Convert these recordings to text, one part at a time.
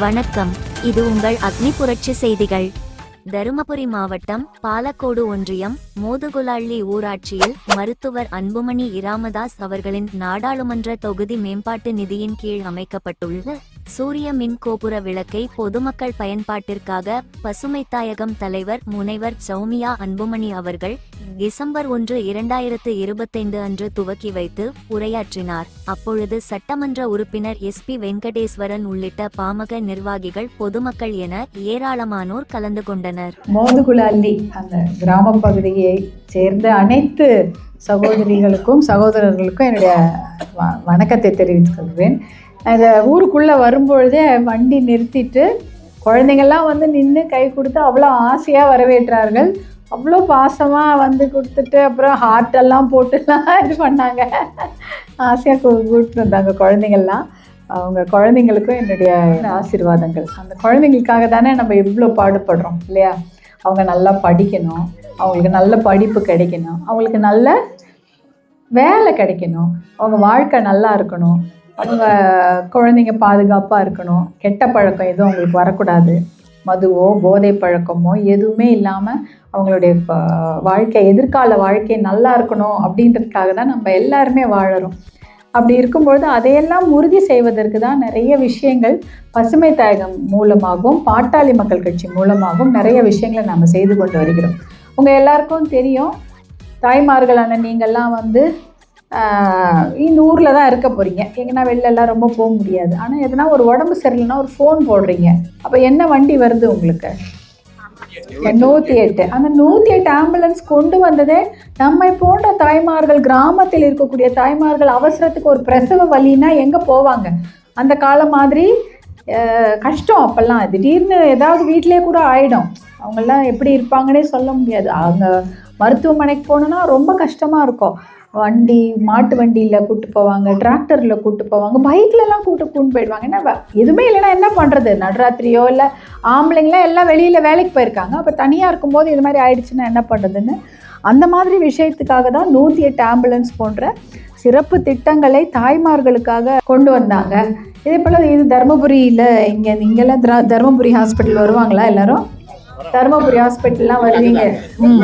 வணக்கம். இது உங்கள் அக்னி புரட்சி செய்திகள். தருமபுரி மாவட்டம் பாலக்கோடு ஒன்றியம் மோதுகுலாள்ளி ஊராட்சியில் மருத்துவர் அன்புமணி இராமதாஸ் அவர்களின் நாடாளுமன்ற தொகுதி மேம்பாட்டு நிதியின் கீழ் அமைக்கப்பட்டுள்ள சூரிய மின் கோபுர விளக்கை பொதுமக்கள் பயன்பாட்டிற்காக பசுமைத்தாயகம் தலைவர் முனைவர் சௌமியா அன்புமணி அவர்கள் டிசம்பர் ஒன்று இரண்டாயிரத்து இருபத்தைந்து அன்று துவக்கி வைத்து உரையாற்றினார். அப்பொழுது சட்டமன்ற உறுப்பினர் எஸ். பி. வெங்கடேஸ்வரன் உள்ளிட்ட பாமக நிர்வாகிகள் பொதுமக்கள் என ஏராளமானோர் கலந்து கொண்டனர். மோதுகுலாள்ளி அந்த கிராம பகுதியை சேர்ந்த அனைத்து சகோதரிகளுக்கும் சகோதரர்களுக்கும் என்னுடைய வ- வணக்கத்தை தெரிவித்துக் கொள்வேன் அந்த ஊருக்குள்ளே வரும்பொழுதே வண்டி நிறுத்திட்டு குழந்தைங்கள்லாம் வந்து நின்று கை கொடுத்து அவ்வளோ ஆசையாக வரவேற்றார்கள். அவ்வளோ பாசமாக வந்து கொடுத்துட்டு அப்புறம் ஹார்ட் எல்லாம் போட்டுலாம் இது பண்ணாங்க. ஆசையாக கூப்பிட்டு வந்தாங்க குழந்தைங்கள்லாம். அவங்க குழந்தைங்களுக்கும் என்னுடைய ஆசீர்வாதங்கள். அந்த குழந்தைங்களுக்காக தானே நம்ம இவ்வளோ பாடுபடுறோம் இல்லையா? அவங்க நல்லா படிக்கணும். அவங்களுக்கு நல்ல படிப்பு கிடைக்கணும். அவங்களுக்கு நல்ல வேலை கிடைக்கணும். அவங்க வாழ்க்கை நல்லா இருக்கணும். அவங்க குழந்தைங்க பாதுகாப்பாக இருக்கணும். கெட்ட பழக்கம் எதுவும் அவங்களுக்கு வரக்கூடாது. மதுவோ போதை பழக்கமோ எதுவுமே இல்லாமல் அவங்களுடைய வாழ்க்கை எதிர்கால வாழ்க்கை நல்லா இருக்கணும் அப்படின்றதுக்காக தான் நம்ம எல்லாருமே வாழறோம். அப்படி இருக்கும்பொழுது அதையெல்லாம் உறுதி செய்வதற்கு தான் நிறைய விஷயங்கள் பசுமை தாயகம் மூலமாகவும் பாட்டாளி மக்கள் கட்சி மூலமாகவும் நிறைய விஷயங்களை நாம் செய்து கொண்டு வருகிறோம். உங்கள் எல்லாருக்கும் தெரியும் தாய்மார்களான நீங்கள்லாம் வந்து இந்த ஊரில் தான் இருக்க போகிறீங்க எங்கன்னா வெளிலலாம் ரொம்ப போக முடியாது. ஆனால் எதனா ஒரு உடம்பு சரியில்லைன்னா ஒரு ஃபோன் போடுறீங்க. அப்போ என்ன வண்டி வருது உங்களுக்கு? நூற்றி எட்டு. அந்த நூற்றி எட்டு ஆம்புலன்ஸ் கொண்டு வந்ததே நம்மை போன்ற தாய்மார்கள் கிராமத்தில் இருக்கக்கூடிய தாய்மார்கள் அவசரத்துக்கு ஒரு பிரசவ வலின்னா எங்கே போவாங்க? அந்த காலம் மாதிரி கஷ்டம் அப்போல்லாம். திடீர்னு ஏதாவது வீட்டிலே கூட ஆயிடும். அவங்கெல்லாம் எப்படி இருப்பாங்கன்னே சொல்ல முடியாது. அவங்க மருத்துவமனைக்கு போகணுன்னா ரொம்ப கஷ்டமாக இருக்கும். வண்டி மாட்டு வண்டியில் கூட்டு போவாங்க டிராக்டரில் கூட்டு போவாங்க பைக்லலாம் கூட்டு கூட்டு போயிடுவாங்க. என்ன எதுவுமே இல்லைன்னா என்ன பண்ணுறது நடுராத்திரியோ இல்லை ஆம்பளைங்களாம் எல்லாம் வெளியில் வேலைக்கு போயிருக்காங்க. அப்போ தனியாக இருக்கும்போது இது மாதிரி ஆயிடுச்சுன்னா என்ன பண்ணுறதுன்னு அந்த மாதிரி விஷயத்துக்காக தான் நூற்றி எட்டு ஆம்புலன்ஸ் போன்ற சிறப்பு திட்டங்களை தாய்மார்களுக்காக கொண்டு வந்தாங்க. இதே போல் இது தருமபுரியில் இங்கே இங்கெல்லாம் திர தருமபுரி ஹாஸ்பிட்டல் வருவாங்களா எல்லாரும்? தருமபுரி ஹாஸ்பிட்டல்லாம் வருவீங்க. ம்.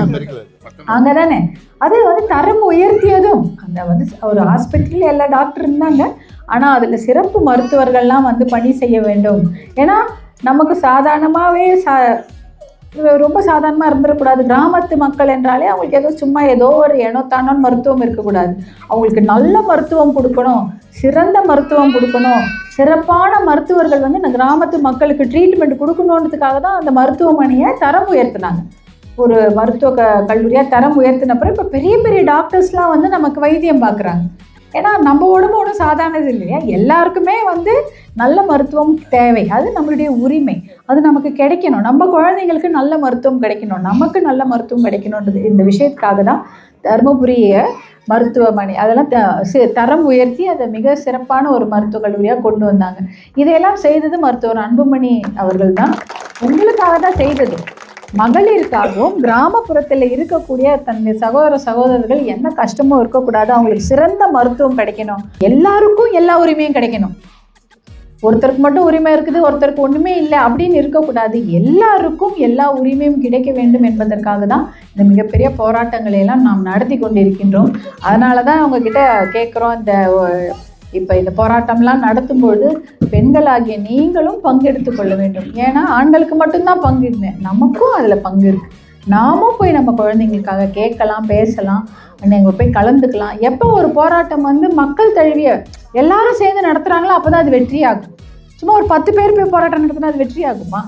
அங்கே தானே? அது வந்து தரம் உயர்த்தியதும். அந்த வந்து ஒரு ஹாஸ்பிட்டலில் எல்லா டாக்டர் இருந்தாங்க. ஆனால் அதில் சிறப்பு மருத்துவர்கள்லாம் வந்து பணி செய்ய வேண்டும். ஏன்னா நமக்கு சாதாரணமாகவே சா ரொம்ப சாதாரணமாக இருந்துடக்கூடாது கிராமத்து மக்கள் என்றாலே அவங்களுக்கு ஏதோ சும்மா ஏதோ ஒரு ஏனோ மருத்துவம் இருக்கக்கூடாது. அவங்களுக்கு நல்ல மருத்துவம் கொடுக்கணும். சிறந்த மருத்துவம் கொடுக்கணும். சிறப்பான மருத்துவர்கள் வந்து இந்த கிராமத்து மக்களுக்கு ட்ரீட்மெண்ட் கொடுக்கணுன்றதுக்காக தான் அந்த மருத்துவமனையை தரம் உயர்த்தினாங்க. ஒரு மருத்துவ க கல்லூரியாக தரம் உயர்த்தினப்புறம் இப்போ பெரிய பெரிய டாக்டர்ஸ்லாம் வந்து நமக்கு வைத்தியம் பார்க்குறாங்க ஏன்னா நம்ம உடம்பு ஒன்றும் சாதாரணது இல்லையா? எல்லாருக்குமே வந்து நல்ல மருத்துவம் தேவை. அது நம்மளுடைய உரிமை. அது நமக்கு கிடைக்கணும். நம்ம குழந்தைங்களுக்கு நல்ல மருத்துவம் கிடைக்கணும். நமக்கு நல்ல மருத்துவம் கிடைக்கணுன்றது இந்த விஷயத்துக்காக தான் தருமபுரிய மருத்துவமனை அதெல்லாம் த தரம் உயர்த்தி அதை மிக சிறப்பான ஒரு மருத்துவக் கல்லூரியாக கொண்டு வந்தாங்க. இதையெல்லாம் செய்தது மருத்துவர் அன்புமணி அவர்கள் தான். உங்களுக்காக தான் செய்தது. மகளிருக்காகவும் கிராமப்புறத்தில் இருக்கக்கூடிய தன்னுடைய சகோதர சகோதரர்கள் என்ன கஷ்டமும் இருக்கக்கூடாது அவங்களுக்கு சிறந்த மருத்துவம் கிடைக்கணும். எல்லாருக்கும் எல்லா உரிமையும் கிடைக்கணும். ஒருத்தருக்கு மட்டும் உரிமை இருக்குது ஒருத்தருக்கு ஒன்றுமே இல்லை அப்படின்னு இருக்கக்கூடாது. எல்லாருக்கும் எல்லா உரிமையும் கிடைக்க வேண்டும் என்பதற்காக தான் இந்த மிகப்பெரிய போராட்டங்களை எல்லாம் நாம் நடத்தி கொண்டிருக்கின்றோம். அதனால தான் அவங்கக்கிட்ட கேட்குறோம் இந்த இப்போ இந்த போராட்டம்லாம் நடத்தும்பொழுது பெண்களாகிய நீங்களும் பங்கெடுத்து கொள்ள வேண்டும். ஏன்னா ஆண்களுக்கு மட்டும்தான் பங்கு இல்லை நமக்கும் அதில் பங்கு இருக்குது நாமும் போய் நம்ம குழந்தைங்களுக்காக கேட்கலாம் பேசலாம் நீங்கள் போய் கலந்துக்கலாம். எப்போ ஒரு போராட்டம் வந்து மக்கள் தழுவிய எல்லாரும் சேர்ந்து நடத்துகிறாங்களோ அப்போ தான் அது வெற்றியாகும். சும்மா ஒரு பத்து பேர் போய் போராட்டம் நடத்தினா அது வெற்றி ஆகுமா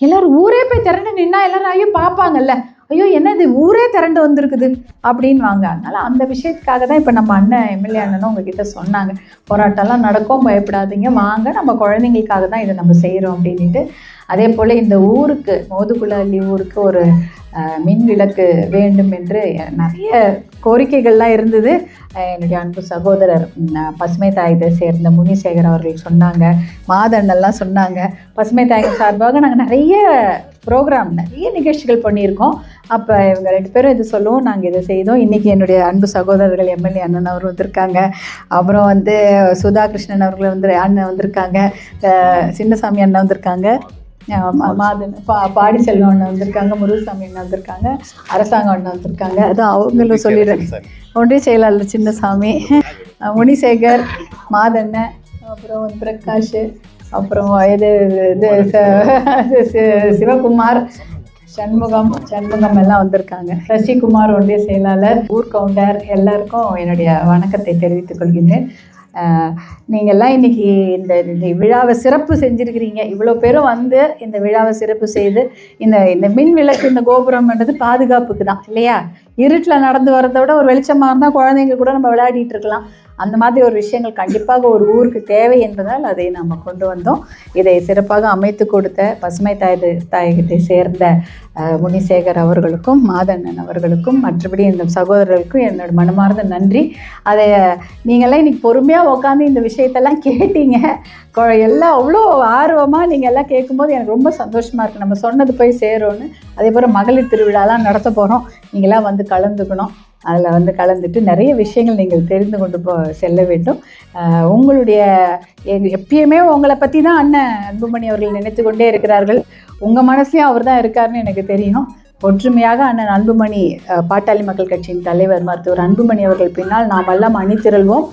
எல்லாரும் ஊரே போய் திரண்டு நின்னா எல்லாரும் ஐயோ பார்ப்பாங்கல்ல. ஐயோ என்னது? ஊரே திரண்டு வந்திருக்குது அப்படின்னு வாங்க. அதனால் அந்த விஷயத்துக்காக தான் இப்போ நம்ம அண்ணன் எம்எல்ஏ அண்ணனும் உங்ககிட்ட சொன்னாங்க. போராட்டம்லாம் நடக்கும் பயப்படாதீங்க. வாங்க நம்ம குழந்தைங்களுக்காக தான் இதை நம்ம செய்கிறோம் அப்படின்ட்டு அதே போல் இந்த ஊருக்கு மோதுகுலள்ளி ஊருக்கு ஒரு மின் விளக்கு வேண்டும் என்று நிறைய கோரிக்கைகள்லாம் இருந்தது. என்னுடைய அன்பு சகோதரர் பசுமை தாயத்தை சேர்ந்த முனிசேகர் அவர்கள் சொன்னாங்க. மாதண்ணெல்லாம் சொன்னாங்க. பசுமை தாயகம் சார்பாக நாங்கள் நிறைய ப்ரோக்ராம் நிறைய நிகழ்ச்சிகள் பண்ணியிருக்கோம். அப்போ இவங்க ரெண்டு பேரும் இது சொல்லுவோம் நாங்கள் இதை செய்தோம். இன்றைக்கி என்னுடைய அன்பு சகோதரர்கள் எம்எல்ஏ அண்ணன் அவர் வந்திருக்காங்க. அப்புறம் வந்து சுதா கிருஷ்ணன் அவர்கள் வந்து அண்ணன் வந்திருக்காங்க. சின்னசாமி அண்ணன் வந்திருக்காங்க. மாதன் பா பாடி செல்வம் அண்ணன் வந்திருக்காங்க. முருகசாமி அண்ணன் வந்திருக்காங்க. அரசாங்கம் அண்ணன் வந்திருக்காங்க. அதான் அவங்களும் சொல்லிடுறேன் ஒன்றிய செயலாளர் சின்னசாமி முனிசேகர் மாதண்ணன் அப்புறம் பிரகாஷ் அப்புறம் இது இது சிவகுமார் சண்முகம் சண்முகம் எல்லாம் வந்திருக்காங்க. சசிகுமார் ஒன்றிய செயலாளர் ஊர் கவுண்டர் எல்லாருக்கும் என்னுடைய வணக்கத்தை தெரிவித்துக் கொள்கின்றேன். நீங்கள்லாம் நீங்கெல்லாம் இன்னைக்கு இந்த இந்த விழாவை சிறப்பு செஞ்சுருக்கிறீங்க. இவ்வளோ பேரும் வந்து இந்த விழாவை சிறப்பு செய்து இந்த இந்த மின் விளக்கு இந்த கோபுரம்ன்றது பாதுகாப்புக்கு தான் இல்லையா? இருட்டில் நடந்து வரதை விட ஒரு வெளிச்சமாக இருந்தால் குழந்தைங்க கூட நம்ம விளையாடிட்டு இருக்கலாம். அந்த மாதிரி ஒரு விஷயங்கள் கண்டிப்பாக ஒரு ஊருக்கு தேவை என்பதால் அதை நம்ம கொண்டு வந்தோம். இதை சிறப்பாக அமைத்து கொடுத்த பசுமை தாய் தாயகத்தை சேர்ந்த முனிசேகர் அவர்களுக்கும் மாதண்ணன் அவர்களுக்கும் மற்றபடி இந்த சகோதரர்களுக்கும் என்னோட மனமார்ந்த நன்றி. அதை நீங்கள்லாம் இன்னைக்கு பொறுமையாக உட்காந்து இந்த விஷயத்தெல்லாம் கேட்டீங்க. எல்லாம் அவ்வளோ ஆர்வமாக நீங்கள் எல்லாம் கேட்கும்போது எனக்கு ரொம்ப சந்தோஷமாக இருக்குது நம்ம சொன்னது போய் சேரோன்னு அதே போல் மகளிர் திருவிழாலாம் நடத்த போகிறோம் நீங்களாம் வந்து கலந்துக்கணும். அதில் வந்து கலந்துட்டு நிறைய விஷயங்கள் நீங்கள் தெரிந்து கொண்டு போ செல்ல வேண்டும். உங்களுடைய எப்பயுமே உங்களை பற்றி தான் அண்ணன் அன்புமணி அவர்கள் நினைத்து கொண்டே இருக்கிறார்கள். உங்கள் மனசுலையும் அவர் தான் இருக்காருன்னு எனக்கு தெரியும். ஒற்றுமையாக அண்ணன் அன்புமணி பாட்டாளி மக்கள் கட்சியின் தலைவர் மருத்துவர் அன்புமணி அவர்கள் பின்னால் நாம் எல்லாம் அணிதிரள்வோம்.